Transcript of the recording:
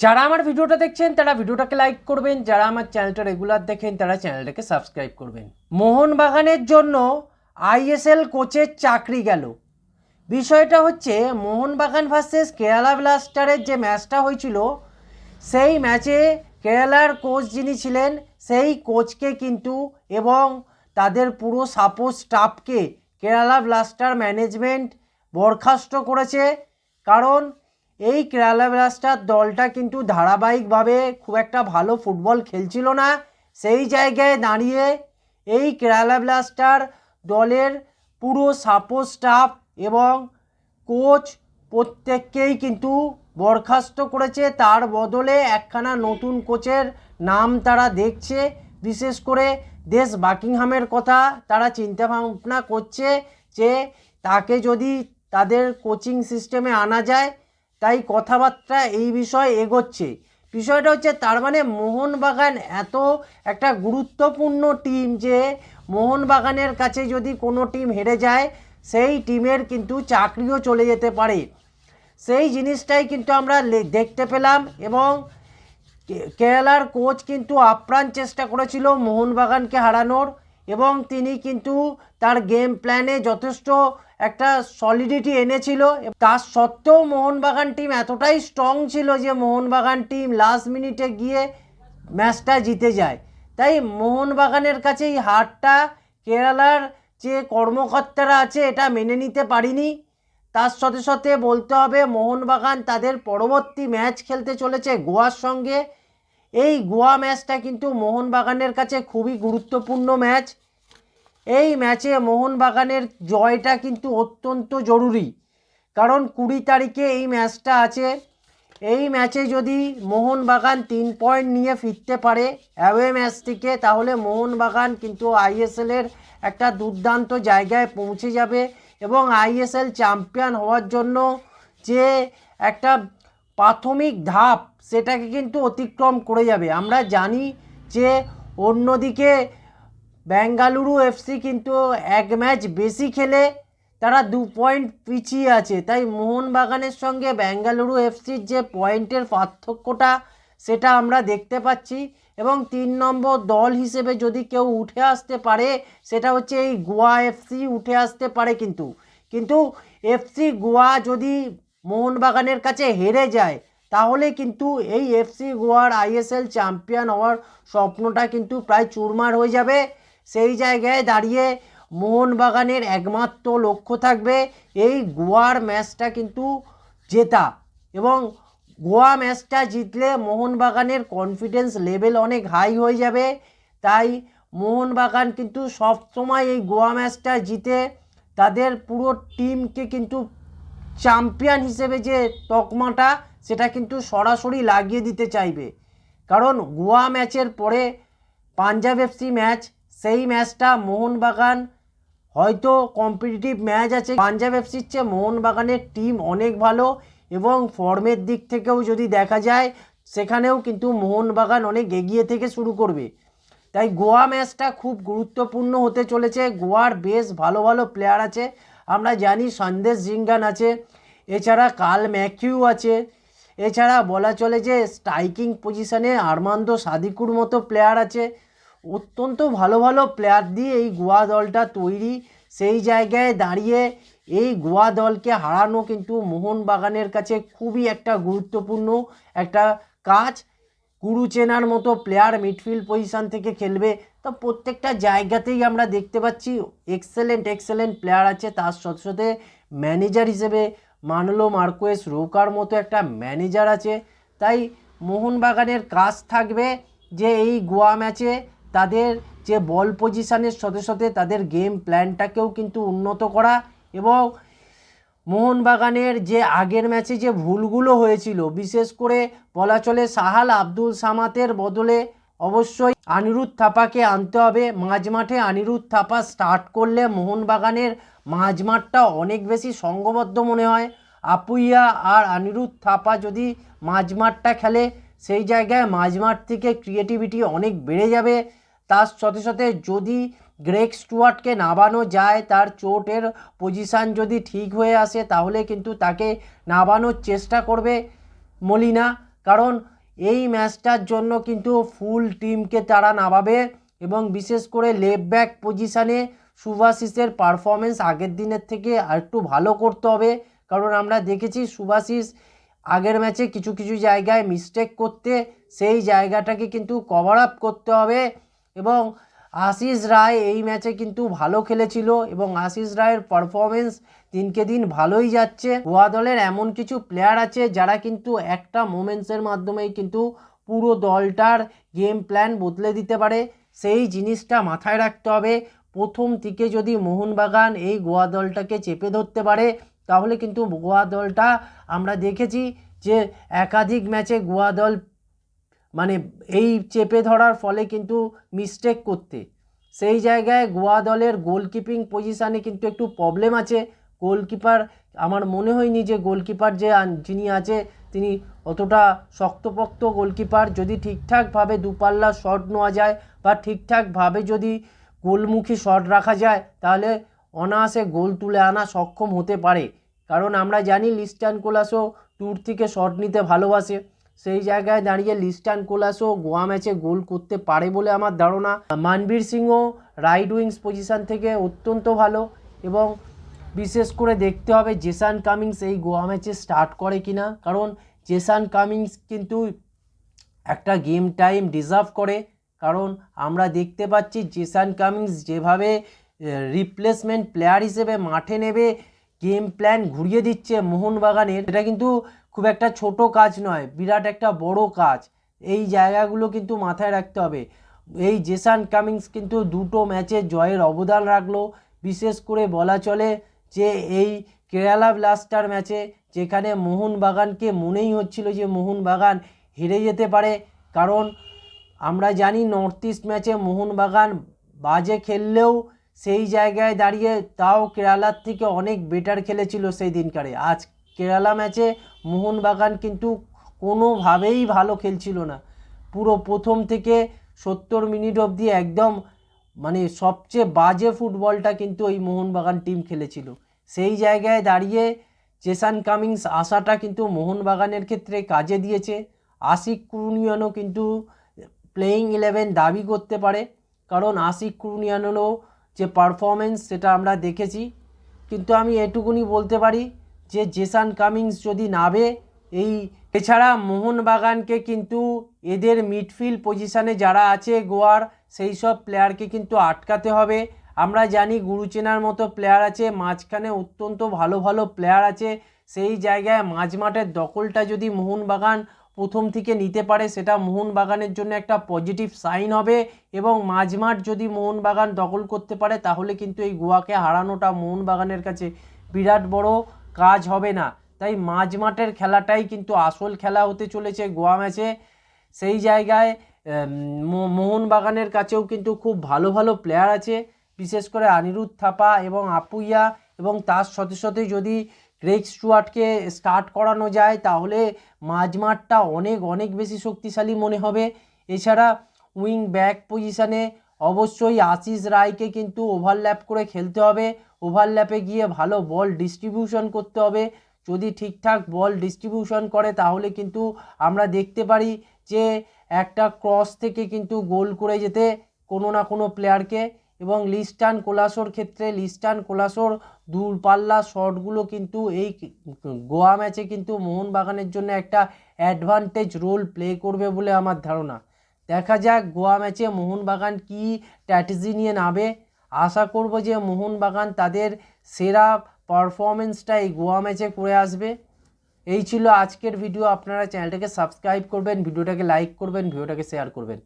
যারা আমার ভিডিওটা দেখছেন, তারা ভিডিওটাকে লাইক করবেন। যারা আমার চ্যানেলটা রেগুলার দেখেন, তারা চ্যানেলটাকে সাবস্ক্রাইব করবেন। মোহনবাগানের জন্য আইএসএল কোচের চাকরি গেল। বিষয়টা হচ্ছে, মোহনবাগান ভার্সেস কেরালা ব্লাস্টারের যে ম্যাচটা হয়েছিল, সেই ম্যাচে কেরালার কোচ যিনি ছিলেন, সেই কোচকে কিন্তু এবং তাদের পুরো সাপোর্ট স্টাফকে কেরালা ব্লাস্টার ম্যানেজমেন্ট বরখাস্ত করেছে। কারণ এই কেরালা ব্লাস্টার দলটা কিন্তু ধারাবাহিকভাবে খুব একটা ভালো ফুটবল খেলছিল না। সেই জায়গায় দাঁড়িয়ে এই কেরালা ব্লাস্টার দলের পুরো সাপোর্ট স্টাফ এবং কোচ প্রত্যেককেই কিন্তু বরখাস্ত করেছে। তার বদলে একখানা নতুন কোচের নাম তারা দেখছে। বিশেষ করে দেশ বাকিংহামের কথা তারা চিন্তা ভাবনা করছে যে তাকে যদি তাদের কোচিং সিস্টেমে আনা যায় তাই কথাবার্তা এই বিষয়ে এগোচ্ছে। বিষয়টা হচ্ছে, তার মানে মোহনবাগান এত একটা গুরুত্বপূর্ণ টিম যে মোহনবাগানের কাছে যদি কোনো টিম হেরে যায়, সেই টিমের কিন্তু চাকরিও চলে যেতে পারে। সেই জিনিসটাই কিন্তু আমরা দেখতে পেলাম এবং কেরালার কোচ কিন্তু আপ্রাণ চেষ্টা করেছিল মোহনবাগানকে হারানোর এবং তিনি কিন্তু তার গেম প্ল্যানে যথেষ্ট একটা সলিডিটি এনেছিল। তার সত্ত্বেও মোহনবাগান টিম এতটাই স্ট্রং ছিল যে মোহনবাগান টিম লাস্ট মিনিটে গিয়ে ম্যাচটা জিতে যায়। তাই মোহনবাগানের কাছে এই হারটা কেরালার যে কর্মকর্তারা আছে, এটা মেনে নিতে পারিনি। তার সাথে সাথে বলতে হবে, মোহনবাগান তাদের পরবর্তী ম্যাচ খেলতে চলেছে গোয়ার সঙ্গে। এই গোয়া ম্যাচটা কিন্তু মোহনবাগানের কাছে খুবই গুরুত্বপূর্ণ ম্যাচ এই ম্যাচে মোহনবাগানের জয়টা কিন্তু অত্যন্ত জরুরি। কারণ কুড়ি তারিখে এই ম্যাচটা আছে। এই ম্যাচে যদি মোহনবাগান তিন পয়েন্ট নিয়ে ফিরতে পারে অ্যাওয়ে ম্যাচ থেকে তাহলে মোহনবাগান কিন্তু আইএসএলের একটা দুর্দান্ত জায়গায় পৌঁছে যাবে এবং আইএসএল চ্যাম্পিয়ন হওয়ার জন্য যে একটা প্রাথমিক ধাপ, সেটাকে কিন্তু অতিক্রম করে যাবে। আমরা জানি যে অন্যদিকে বেঙ্গালুরু এফসি কিন্তু এক ম্যাচ বেশি খেলে তারা দু পয়েন্ট পিছিয়ে আছে। তাই মোহনবাগানের সঙ্গে বেঙ্গালুরু এফসির যে পয়েন্টের পার্থক্যটা, সেটা আমরা দেখতে পাচ্ছি। এবং তিন নম্বর দল হিসেবে যদি কেউ উঠে আসতে পারে, সেটা হচ্ছে এই গোয়া এফসি উঠে আসতে পারে কিন্তু। কিন্তু এফসি গোয়া যদি মোহনবাগানের কাছে হেরে যায়, তাহলে কিন্তু এই এফসি গোয়ার আইএসএল চ্যাম্পিয়ন হওয়ার স্বপ্নটা কিন্তু প্রায় চুরমার হয়ে যাবে। সেই জায়গায় দাঁড়িয়ে মোহনবাগানের একমাত্র লক্ষ্য থাকবে এই গোয়ার ম্যাচটা কিন্তু জেতা। এবং গোয়া ম্যাচটা জিতলে মোহনবাগানের কনফিডেন্স লেভেল অনেক হাই হয়ে যাবে। তাই মোহনবাগান কিন্তু সবসময় এই গোয়া ম্যাচটা জিতে তাদের পুরো টিমকে কিন্তু চ্যাম্পিয়ন হিসেবে যে তকমাটা, সেটা কিন্তু সরাসরি লাগিয়ে দিতে চাইবে। কারণ গোয়া ম্যাচের পরে পাঞ্জাব এফসি ম্যাচ সেই ম্যাচটা মোহনবাগান হয়তো কম্পিটিটিভ ম্যাচ আছে। পাঞ্জাব এফসির চেয়ে মোহনবাগানের টিম অনেক ভালো এবং ফর্মের দিক থেকেও যদি দেখা যায়, সেখানেও কিন্তু মোহনবাগান অনেক এগিয়ে থেকে শুরু করবে। তাই গোয়া ম্যাচটা খুব গুরুত্বপূর্ণ হতে চলেছে। গোয়ার বেশ ভালো ভালো প্লেয়ার আছে। আমরা জানি সন্দেশ জিঙ্গান আছে, এছাড়া কাল ম্যাকিউ আছে, এছাড়া বলা চলে যে স্ট্রাইকিং পজিশনে আরমান্দ সাদিকুর মতো প্লেয়ার আছে। অত্যন্ত ভালো ভালো প্লেয়ার দিয়ে এই গোয়া দলটা তৈরি। সেই জায়গায় দাঁড়িয়ে এই গোয়া দলকে হারানো কিন্তু মোহনবাগানের কাছে খুবই একটা গুরুত্বপূর্ণ একটা কাজ। গুরু চেনার মতো প্লেয়ার মিডফিল্ড পজিশন থেকে খেলবে। তো প্রত্যেকটা জায়গাতেই আমরা দেখতে পাচ্ছি এক্সেলেন্ট এক্সেলেন্ট প্লেয়ার আছে। তার সাথে সাথে ম্যানেজার হিসেবে মানলো মার্কোয়েস রোকার মতো একটা ম্যানেজার আছে। তাই মোহনবাগানের কাজ থাকবে যে এই গোয়া ম্যাচে তাদের যে বল পজিশনের সাথে সাথে তাদের গেম প্ল্যানটাকেও কিন্তু উন্নত করা এবং মোহনবাগানের যে আগের ম্যাচে যে ভুলগুলো হয়েছিল, বিশেষ করে বলা চলে সাহাল আব্দুল সামাতের বদলে অবশ্যই আনিরুদ্ধ থাপাকে আনতে হবে। মাঝমাঠে আনিরুদ্ধ থাপা স্টার্ট করলে মোহনবাগানের মাঝমাঠটা অনেক বেশি সঙ্গবদ্ধ মনে হয়। আপুইয়া আর আনিরুদ্ধ থাপা যদি মাঝমাঠটা খেলে, সেই জায়গায় মাঝমাঠ থেকে ক্রিয়েটিভিটি অনেক বেড়ে যাবে। তার সাথে সাথে যদি গ্রেক স্টুয়ার্টকে নামানো যায়, তার চোটের পজিশান যদি ঠিক হয়ে আসে, তাহলে কিন্তু তাকে নামানোর চেষ্টা করবে মলিনা। কারণ এই ম্যাচটার জন্য কিন্তু ফুল টিমকে তারা নামাবে এবং বিশেষ করে লেফট ব্যাক পজিশানে সুভাশিসের পারফরমেন্স আগের দিনের থেকে আরেকটু ভালো করতে হবে। কারণ আমরা দেখেছি সুভাশিস আগের ম্যাচে কিছু কিছু জায়গায় মিস্টেক করতে, সেই জায়গাটাকে কিন্তু কভার আপ করতে হবে। এবং আশিস রায় এই ম্যাচে কিন্তু ভালো খেলেছিল এবং আশিস রায়ের পারফরমেন্স দিনকে দিন ভালোই যাচ্ছে। গোয়া দলের এমন কিছু প্লেয়ার আছে যারা কিন্তু একটা মোমেন্টসের মাধ্যমেই কিন্তু পুরো দলটার গেম প্ল্যান বদলে দিতে পারে। সেই জিনিসটা মাথায় রাখতে হবে। প্রথম থেকে যদি মোহনবাগান এই গোয়া দলটাকে চেপে ধরতে পারে, তাহলে কিন্তু গোয়া দলটা আমরা দেখেছি যে একাধিক ম্যাচে গোয়া দল মানে এই চেপে ধরার ফলে কিন্তু মিস্টেক করতে। সেই জায়গায় গোয়া দলের গোলকিপিং পজিশানে কিন্তু একটু প্রবলেম আছে। গোলকিপার আমার মনে হয়নি যে গোলকিপার যে যিনি আছে, তিনি অতটা শক্তপোক্ত গোলকিপার যদি ঠিকঠাকভাবে দুপাল্লা শট নেওয়া যায় বা ঠিকঠাকভাবে যদি গোলমুখী শট রাখা যায়, তাহলে অনায়াসে গোল তুলে আনা সক্ষম হতে পারে। কারণ আমরা জানি লিস্টান কোলাসও দূর থেকে শট নিতে ভালোবাসে। সেই জায়গায় দাঁড়িয়ে লিস্টান কোলাসও গোয়া ম্যাচে গোল করতে পারে বলে আমার ধারণা। মানবীর সিংও রাইট উইংস পজিশান থেকে অত্যন্ত ভালো এবং বিশেষ করে দেখতে হবে জেসান কামিংস এই গোয়া ম্যাচে স্টার্ট করে কিনা। কারণ জেসান কামিংস কিন্তু একটা গেম টাইম ডিজার্ভ করে। কারণ আমরা দেখতে পাচ্ছি জেসান কামিংস যেভাবে রিপ্লেসমেন্ট প্লেয়ার হিসেবে মাঠে নেবে গেম প্ল্যান ঘুরিয়ে দিচ্ছে মোহনবাগানের। এটা কিন্তু খুব একটা ছোট কাজ নয়, বিরাট একটা বড় কাজ। এই জায়গাগুলো কিন্তু মাথায় রাখতে হবে। এই জেসান কামিংস কিন্তু দুটো ম্যাচে জয়ের অবদান রাখল। বিশেষ করে বলা চলে যে এই কেরালা ব্লাস্টার ম্যাচে যেখানে মোহনবাগানকে মনেই হচ্ছিল যে মোহনবাগান হেরে যেতে পারে। কারণ আমরা জানি নর্থ ইস্ট ম্যাচে মোহনবাগান বাজে খেললেও সেই জায়গায় দাঁড়িয়ে তাও কেরালার থেকে অনেক বেটার খেলেছিল সেই দিনকারে। আজ কেরালা ম্যাচে মোহনবাগান কিন্তু কোনোভাবেই ভালো খেলছিল না। পুরো প্রথম থেকে সত্তর মিনিট অবধি একদম মানে সবচেয়ে বাজে ফুটবলটা কিন্তু ওই মোহনবাগান টিম খেলেছিল। সেই জায়গায় দাঁড়িয়ে চেসান কামিংস আসাটা কিন্তু মোহনবাগানের ক্ষেত্রে কাজে দিয়েছে। আশিক কুরুনিয়ানও কিন্তু প্লেয়িং ইলেভেন দাবি করতে পারে। কারণ আশিক কুরুনিয়ানেরও যে পারফরমেন্স সেটা আমরা দেখেছি, কিন্তু আমি এটুকুনি বলতে পারি যে জেসান কামিংস যদি নাবে এই এছাড়া মোহনবাগানকে কিন্তু এদের মিডফিল্ড পজিশানে যারা আছে গোয়ার, সেই সব প্লেয়ারকে কিন্তু আটকাতে হবে। আমরা জানি গুরুচেনার মতো প্লেয়ার আছে, মাঝখানে অত্যন্ত ভালো ভালো প্লেয়ার আছে, সেই জায়গায় মাঝমাঠের দখলটা যদি মোহনবাগান প্রথম থেকে নিতে পারে, সেটা মোহনবাগানের জন্য একটা পজিটিভ সাইন হবে এবং মাঝমাঠ যদি মোহনবাগান দখল করতে পারে, তাহলে কিন্তু এই গোয়াকে হারানোটা মোহনবাগানের কাছে বিরাট বড় কাজ হবে না। তাই মাঝমাঠের খেলাটাই কিন্তু আসল খেলা হতে চলেছে গোয়া ম্যাচে। সেই জায়গায় মোহনবাগানের কাছেও কিন্তু খুব ভালো ভালো প্লেয়ার আছে, বিশেষ করে অনিরুদ্ধ থাপা এবং আপুইয়া। এবং তার সাথে সাথে যদি গ্রেগ স্টুয়ার্টকে স্টার্ট করানো যায়, তাহলে মাঝমাঠটা অনেক অনেক বেশি শক্তিশালী মনে হবে। এছাড়া উইং ব্যাক পজিশানে অবশ্যই আশিস রায়কে কিন্তু ওভারল্যাপ করে খেলতে হবে। ওভারল্যাপে গিয়ে ভালো বল ডিস্ট্রিবিউশন করতে হবে। যদি ঠিকঠাক বল ডিস্ট্রিবিউশন করে, তাহলে কিন্তু আমরা দেখতে পারি যে একটা ক্রস থেকে কিন্তু গোল করে যেতে কোনো না কোনো প্লেয়ারকে এবং লিস্টান কোলাসোর ক্ষেত্রে লিস্টান কোলাসোর দূরপাল্লা শটগুলো কিন্তু এই গোয়া ম্যাচে কিন্তু মোহনবাগানের জন্য একটা অ্যাডভান্টেজ রোল প্লে করবে বলে আমার ধারণা। দেখা যাক গোয়া ম্যাচে মোহনবাগান কি স্ট্র্যাটেজি নিয়ে নামে আশা করব যে মোহনবাগান তাদের সেরা পারফরমেন্সটা এই গোয়া ম্যাচে করে আসবে। এই ছিল আজকের ভিডিও। আপনারা চ্যানেলটাকে সাবস্ক্রাইব করবেন, ভিডিওটাকে লাইক করবেন, ভিডিওটাকে শেয়ার করবেন।